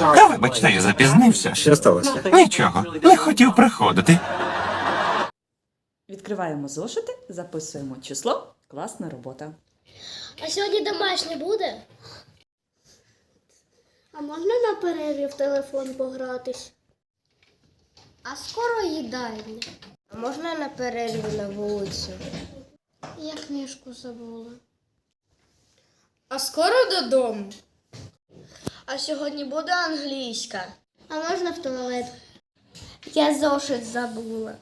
Вибачте, я запізнився. Що сталося? Нічого, не хотів приходити. Відкриваємо зошити, записуємо число. Класна робота. А сьогодні домашнє буде? А можна на перерві в телефон погратись? А скоро їдальня. А можна на перерві на вулицю? Я книжку забула. А скоро додому. А сьогодні буде англійська. А можна в туалет? Я зошит забула.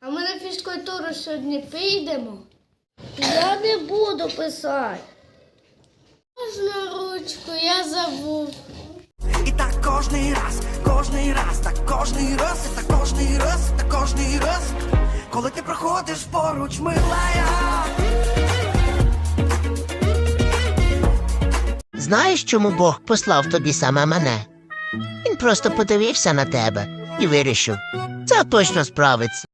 А ми на фізкультуру сьогодні підемо. Я не буду писати. Можна ручку, я забув. І так кожний раз, кожний раз, так кожний раз, і так кожний раз, і так кожний раз, коли ти проходиш поруч, милая. Знаєш, чому Бог послав тобі саме мене? Він просто подивився на тебе і вирішив, це точно справиться.